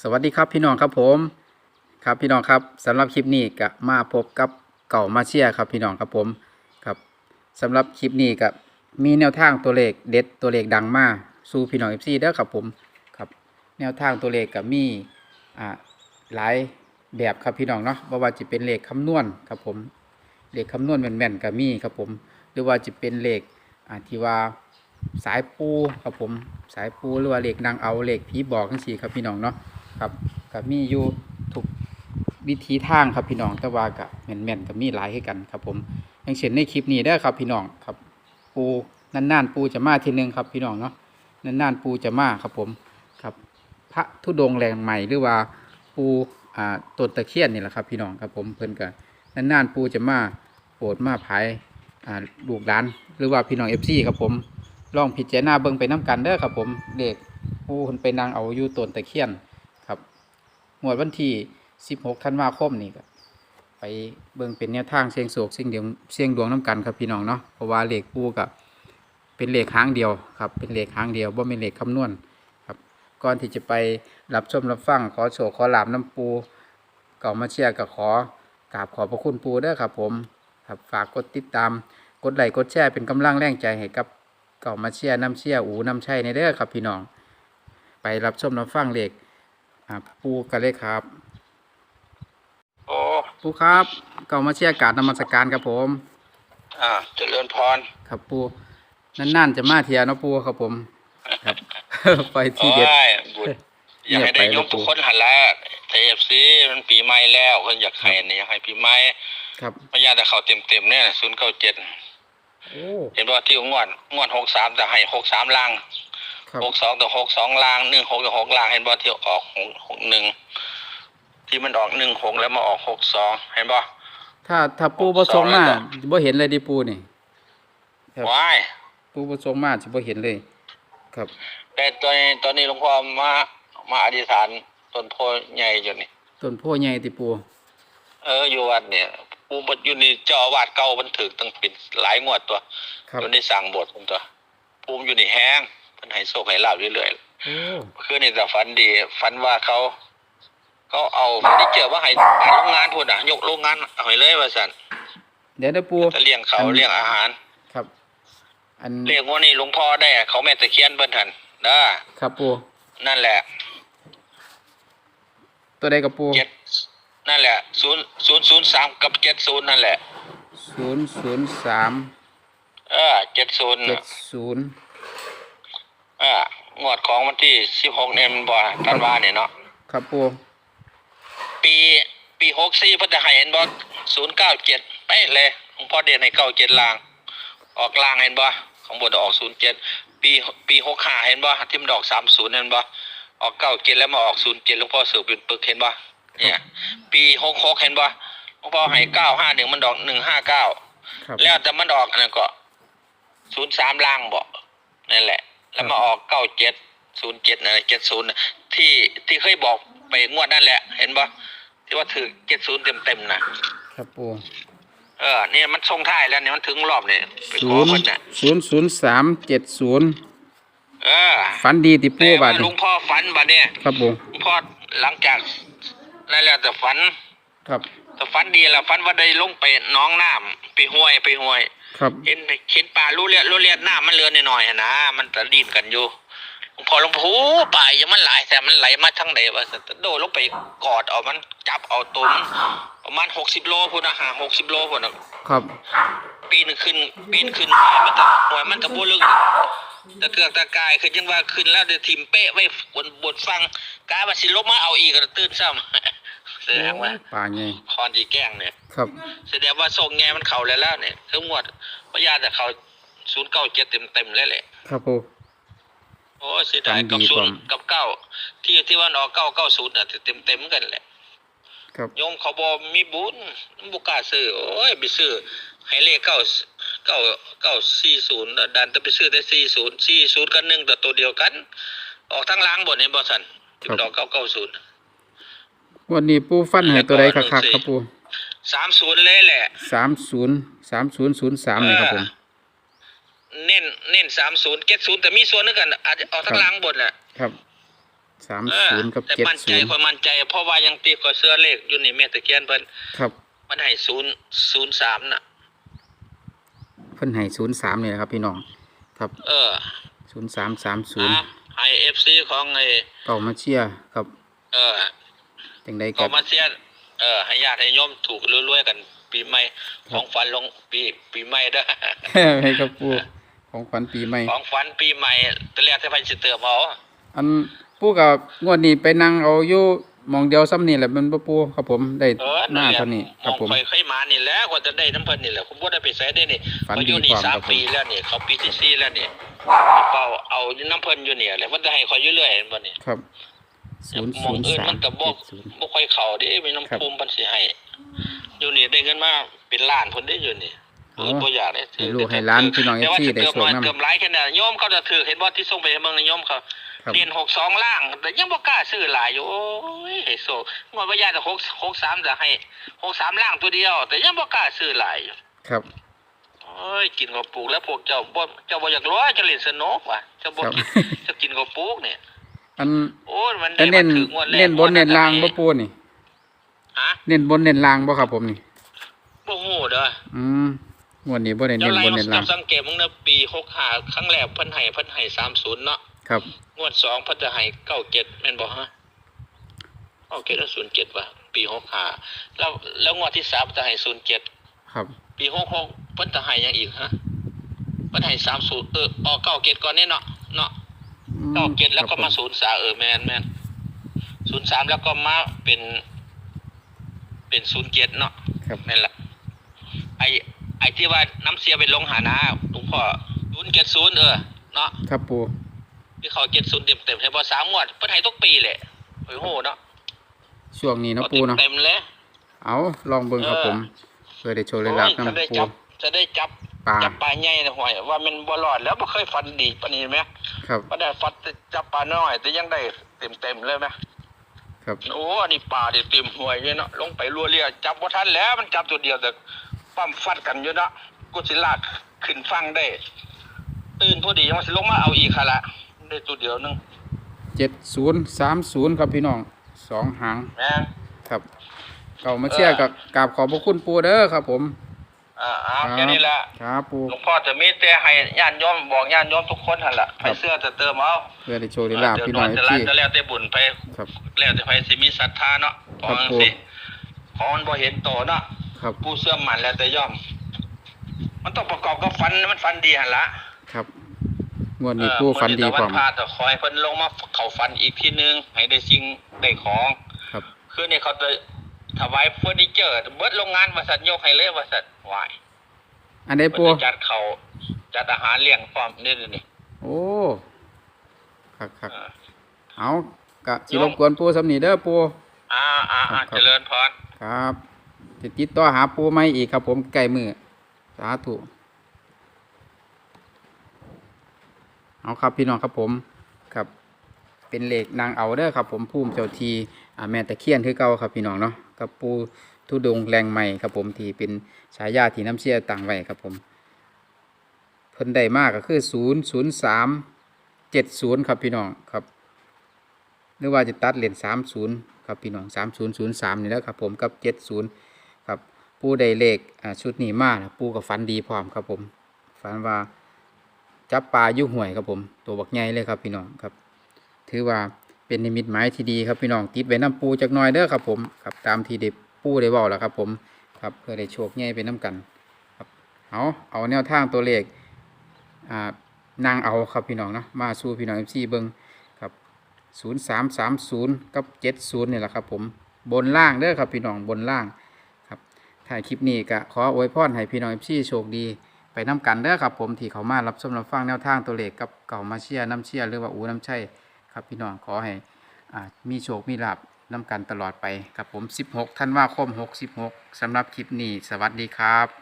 สวัสดีครับพี่น้องครับผม ครับพี่น้องครับสำหรับคลิปนี้ก็มาพบกับเก่ามาเชียครับพี่น้องครับผมครับสำหรับคลิปนี้ก็มีแนวทางตัวเลขเด็ดตัวเลขดังมากสู่พี่น้องเอฟซีเด้อครับผมครับแนวทางตัวเลขก็มีอ่าหลายแบบครับพี่น้องเนาะบ่ว่าจะเป็นเลขคำนวณครับผมเลขคำนวณแม่นๆก็มีครับผมหรือว่าจะเป็นเลขอ่าที่ว่าสายปูครับผมสายปูหรือว่าเลขนางเอาเลขผีบอกทั้งสี่ครับพี่น้องเนาะ ครับก็มีอยู่ทุกวิธีทางครับพี่น้องแต่ว่าก็แม่นๆก็มีหลายให้กันครับ ผมอย่างเช่นในคลิปนี้ได้ครับพี่น้องครับ ปูนานๆปูจะมาทีหนึงครับ พี่น้องเนาะนานๆปูจะมาครับผมครับ พระธุดงแรงใหม่หรือว่าปูอ่าต้นตะเคียนนี่แหละครับ พี่น้องครับผมเพิ่นก็นานๆปูจะมาโปรดมาภายอ่าลูกหลานหรือว่าพี่น้องเอฟซีครับผมลองพิจารณาเบิ่งไปน้กันเด้อครับผมเด็กปูเพิ่นไปนางเอาอยู่ต้นตะเคียน งวดวันที่16ธันวาคมนี่ก็ไปเบิ่งเป็นแนวทางเสียงโศกเสียงเดียวเสียงดวงน้ำกันครับพี่น้องเนาะเพราะว่าเลขปูกับเป็นเลขหางเดียวครับเป็นเลขหางเดียวบ่เป็นเลขคำนวณครับก่อนที่จะไปรับชมรับฟังขอโชคขอหลาบน้ำปูเก่ามาเชียร์กับขอกราบขอพระคุณปูด้อครับผมครับฝากกดติดตามกดไลค์กดแชร์เป็นกำลังแรงใจให้กับเก่ามาเชียร์น้ำเชียร์อูน้ำชัยในเด้อครับพี่น้อง ไปรับชมรับฟังเล ขอ่าปูกันเลยครับ โอ้ปูครับเก่ามาเชียร์การนมัสการครับผมอ่าเจริญพรครับปูนั่นๆจะมาเทียเนาะปูครับผม ครับ ไปที่เด็ด โอ้ยบุญอยากให้ได้เงียยบมไปทุกคนหันละเทฟซีมันปีใหม่แล้วคนอยากให้เนี่ยอยากให้ปีใหม่ครับ ไม่อยากแต่เขาเต็มเต็มๆเนี่ยศูนย์เก้าเจ็ดโอ้เห็นว่าที่งวดงวดหกสามแต่ให้หกสามล่างครับ หกสองแต่หกสองล่างหนึ่งหกแต่หกล่างเห็นว่าที่ออกหกหกหนึ่งที่มันออกหนึ่งหกแล้วมาออกหกสองเห็นป่ะถ้าถ้าปูประสงมาบ่เห็นเลยดิปูนี่ครับว้ายปูประสงมาสิบ่เห็นเลย ครับ แต่ตอนนี้ตอนนี้หลวงพ่อมามาอธิษฐานต้นโพใหญ่อยู่นี่ต้นโพใหญ่ติปู เอออยู่วัดเนี่ยปูบัดอยู่นี่เจ้าอาวาดเก่ามันถึกตั้งเป็นหลายงวดตัวครับจนได้สั่งบทผมตัวปูมอยู่นี่แห้งเพิ่นให้โชคให้ลาบเรื่อยโอ้ๆคือนี่แต่ฝันดีฝันว่าเขาเขาเอาไม่ได้เจอว่าให้ให้โรงงานพุ่นน่ะยกโรงงานเอาให้เลยว่าซั่นเดี๋ยวนะปูจะเลี้ยงเขาอันเลี้ยงอาหาร ครับ อันเรียกว่านี่หลวงพ่อได้อะเขาแม่ตะเคียนเพิ่นหั่นเด้อครับปูนั่นแหละ ตัวใดกับปูเจ็ดนั่นแหละ0 003กับ70นั่นแหละศูนย์ศูนย์สามเออ70เจ็ดศูนย์ เอองวดของวันที่สิบหกเนี่ยมันบ่ธันวาเนี่ยเนาะครับปูปีปีหกสี่พระจะให้เห็นบ่ศูนย์เก้าเจ็ดไปะเลยหลวงพ่อเด่นให้เก้าเจ็ดลาง ออกลางเห็นบ่ของบนออกศูนย์เจ็ดปีปีหกห้าเห็นบ่ที่มันออกสามศูนย์เห็นบ่ออกเก้าเจ็ดแล้วมาออกศูนย์เจ็ดหลวงพ่อสืบเป็นปึกเห็นบ่เนี่ย ปีหกหกเห็นบ่หลวงพ่อให้เก้าห้าหนึ่งมันดอกหนึ่งห้าเก้าครับแล้วแต่มันออกอันนั้นก็ศูนย์สามล่างบอกนั่นแหละ แล้วมาออกเก้าเจ็ดศูนย์เจ็ดอะไรเจ็ดศูนย์ที่ที่เคยบอกไปงวดนั่นแหละ เห็นปะที่ว่าถือเจ็ดศูนย์เต็มเต็มๆนะครับปูเออเนี่ยมันทรงท้ายแล้วเนี่ยมันถึงรอบเนี่ยไปขศูอนย์คนน่ะศูนย์ศูนย์สามเจ็ดศูนย์เออฝันดีติปูแต่บาว่าดลุนี้งพ่อฝันบัดเนี่ยครับปูลุงพ่อหลังจากนั่นแหละแต่ฝัน ครับ แต่ฝันดีละฝันว่าได้ลงไปหน้องน้ำไปห้วยไปห้วย ครับเห็นเห็นปลาลูเลียดลูเลียดหน้ามันเลือนหน่อยๆอะนะมันจะดินกันอยู่หลวงพอหลวงพ่อปลายังมันหลายแต่มันไหลมาทั้งใดวะแต่โดดลงไปกอดเอามันจับเอาตัวมันประมาณหกสิบโลพุ่นนะหาหกสิบโลพุ่นนะครับ ปีนขึ้นปีนขึ้นมันตะหวยมันตะบูลึงตะเกือกตะกายขึ้นยังว่าขึ้นแล้วเดี๋ยวทิมเป๊ะไว้บนบนฟังกายว่าสิลบมาเอาอีกก็ตื่นซ้ำ แสดงว่าป่าไงคอนจีแกล้งเนี่ย ครับ แสดงว่าส่งแงมันเข่าแล้วแล้วเนี่ยทั้งหมดพยาแต่เขาศูนย์เก้าเจ็ดเต็มเต็มๆแล้วแหละ ครับปูโอ้เสียดายจำดีกับศูนย์กว่ากับเก้าที่ที่ว่าออกเก้าเก้าศูนย์อะเต็มเต็มๆกันแหละ ครับโยมเขาบอกมีบุญบุกล้าซื้อโอ้ยไปซื้อให้เลขเก้าเก้าเก้าสี่ศูนย์ดันจะไปซื้อได้สี่ศูนย์สี่ศูนย์กันหนึ่งแต่ตัวเดียวกัน ออกทั้งล้างบนในบอสันที่ดอกเก้าเก้าศูนย์ วันนี้ปูฟันให้ตัวใดคักๆครับปูสามศูนย์เลยแหละสามศูนย์สามศูนย์ศูนย์สามนี่ครับผมเน้นเน้นสามศูนย์เจ็ดศูนย์แต่มีส่วนนึงกันอาจจะออกทั้งล้างบนน่ะครับสามเออศูนย์กับแต่เจ็ดมั่นศูใจนย์คนมั่นใจเพราะว่ายังตีก็เสื้อเลขอยู่นี่แม่ตะเคียนเพิ่นครับ มันให้ศูนย์ศูนย์สามน่ะเพิ่นให้ศูนย์สามนี่แหละครับ พี่น้องครับ เออศูนย์สามสามศูนย์อะให้เอฟซีของไอ้เก่ามาเชียร์ครับ เออ จังใดก็กับมาเสียเออให้ญาติให้โยมถูกรวยๆกัน ปีใหม่ของฝันลงปีปีใหม่เด้อให้ครับปูของขวัญปีใหม่ ของฝันปีใหม่ตะแรกที่ไปสิเติมเอาอันปูกับงวดนี้ไปนั่งเอาอยู่หมองเดียวซ้ำนี่แหละมันบ่ปูครับผมได้เออหน้าเท่านี้คมรับองผมไปเคยมานี่แหล้วกว่าจะได้น้ำเพิ่นนี่แหละผมบ่ได้ไปใส่ได้นี่ฝันเขาอยู่ดีนี่ความสามครับผมปีแล้วนี่เขาปีที่สี่แล้วนี่เป้าเอาอยู่น้ำเพิ่นอยู่เนี่ยแหละมันจะให้เขาอยู่เรื่อยเห็นบ่นี่ครับ ศูนย์มอศูงนย์อื่นสามัมนก็บ่เจ็ดศูนย์ บ่ค่อยเข้าเด้มีครับน้ำภูมิเพิ่นสิให้อยู่นี่ได้เงินมาเป็นล้านเพิ่นได้อยู่นี่โอ้เออบ่อยากได้ให้ลูกให้หลานพี่น้องแต่ว่า FC จะได้เติมโชคน้อยนำเติมหลายแค่นั้นโยมเขาจะถือเห็นบ่ที่ส่งไปให้เบิ่งโยมเขาครับเรียน62ล่าง แต่ยังบ่กล้าซื้อหลายอยู่โอ้ยให้โซงวดบ่ยากแต่6 63จะให้63ล่างตัวเดียว แต่ยังบ่กล้าซื้อหลายอยู่ครับ โอ้ยกินกับปลูกแล้วพวกเจ้าบ่เจ้าบ่อยากร้อยจะเล่นสนุกว่ะเจ้าบ่ครับ กินจะกินกับปลูกเนี่ย อันโอ้ยมันแต่ได้เน้นมาถึงงวดแรกเน้นบนเน้นล่างงวบ่ดปูนี่ ฮะเน้นบนเน้นล่างบ่ครับผมนี่ บ่ฮู้เด้ออืมงวดนี้บ่ได้เจ้าเน้นไล่บนมาเน้นล่างสังเกตมึงนะปี65ครั้งแรกเพิ่นให้เพิ่นให้30เนาะครับ งวดสองเพิ่นจะให้97แม่นบ่ฮะ97แล้ว07ว่ะปี65แล้วแล้วงวดที่สามจะให้07 ครับ ปี66เพิ่นจะให้หยังอีกฮะเพิ่นให้30เออออก97ก่อนนี่เนาะเนาะอืม เก้าเกตแล้วก็มาครับผศูนย์สามเออแมนแมนศูนย์สามแล้วก็มาเป็น เป็นศูนย์เกตเนาะครับ นั่นแหละไอไอที่ว่าน้ำเสียไปลงหานาหลวงพ่อศูนย์เกตศูนย์เออเนาะครับปูที่เขาเกตศูนย์เต็มเต็มๆให้พอสามงวดเพิ่นให้ทุกปีแหละโอ้โหเนาะช่วงนี้เนาะปูเนาะเต็มๆเลย เอาลองเบิ่งครับเออผมเพื่อได้โชว์เลยลาบโอ้ยจะได้น้ำปูจับจะได้จับ ปลาจับปลาใหญ่นะห่วยว่ามันบ่รอดแล้วบ่เคยฟันดีปานนี้ไหมครับบ่ได้ฟันจับปลาน้อย แต่ยังได้เต็มเต็มๆเลยไหมครับโอ้อันนี้ปลาเดี๋ยวเต็มห่วยเลยเนาะลงไปรัวเรียจับบ่ทันแล้วมันจับตัวเดียวแต่ปั้มฟัดกันอยู่เนาะกูสิลากขึ้นฟังได้ ตื่นพอดียังว่าสิลงมาเอาอีกค่ะละได้ตัวเดียวหนึงเจ็ดศูนย์สามศูนย์ครับพี่น้องสองหางแม่งครับ เก่ามาเชียร์กับกราบขอบพระคุณปูเด้อครับผม อ่าเอาแค่นี้แหละครับปูหลวงพ่อจะมีแต่ให้ญาติโยมบอกญาติโยมทุกคนหั่นล่ะครัไปบเสื้อจะเติมเอาเพื่อได้โชว์เลยลาบเดี๋ยวพี่นน้ออนงจะเอฟรับซีจะแล้วแต่บุญไปครับแล้วแต่ไผสิมีศรัทธาเนาะขครัอบงผมสิของมันบ่เห็นโตเนาะครับผู้เสื่อมมันแล้วแต่ย่อม มันต้องประกอบกับฟันมันฟันดีหันละครับงวดนี้ปูฝันดีพพร้อมพาแต่คอยเพิ่นลงมาเขาฟันอีกทีนึงให้ได้สิ่งได้ของครับคือนี่เขาจะ ถวายเฟอร์นิเจอร์เบิดโรงงานบริษัทยกให้เลยบริษัทวายอันใดเพิ่ปูนจะจัดเขาจัดอาหารเลี้ยงพร้อมนี่นี่โอ้ครับครับเออเอากะสิรบกวนปูสำนีเด้อปูอ่าอ่าอ่าครับเจริญพร ครับติดติดต่อหาปูไม่อีกครับ ผมใกล้มือสาธุเอาครับพี่น้องครับผมครับ เป็นเหล็กนางเอาเด้อครับ ผมภูมิเจ้าทีอ่าแม่ตะเคียนคือเก่าครับพี่น้องเนาะ กับปูทุดงแรงใหม่ครับผมที่เป็นฉายาที่น้ำเชี่ยต่างไว้ครับผม เพิ่นได้มากก็คือศูนย์ศูนย์สามเจ็ดศูนย์ครับพี่น้องครับหรือว่าจะตัดเหรียญสามศูนย์ครับพี่น้องสามศูนย์ศูนย์สามนี่แล้วครับผมกับเจ็ดศูนย์ครับปูได้เลขชุดนี้มานะปูกับฟันดีพร้อมครับผมฝันว่าจับปลายุ่ห่วยครับผม ตัวบักใหญ่เลยครับพี่น้องครับ ถือว่า เป็นนิมิตหมายที่ดีครับพี่น้องติดไว้น้ำปูจากน้อยเด้อครับผมครับตามที่เด็ปูได้บอกแล้วครับผมครับเพื่อได้โชคใหญ่ไปน้ำกันครับเอาเอาแนวทางตัวเลขอ่านางเอาครับพี่น้องเนาะมาสู้พี่น้องเอฟซีเบิ้งศูนย์สามสามศูนย์กับเจ็ดศูนย์นี่แหละครับผมบนล่างเด้อครับพี่น้องบนล่างครับถ่ายคลิปนี้ก็ขออวยพรให้พี่น้องพี่โชคดีไปน้ำกันเด้อครับผมที่เขามารับชมรับฟังแนวทางตัวเลขกับเก่ามาเชียร์น้ำเชียร์หรือว่าอูน้ำชัย ครับพี่น้องขอให้มีโชค มีลาบน้กันตลอดไปครับผม 16 ท่านว่าคม 66สำหรับคลิปนี้ สวัสดีครับ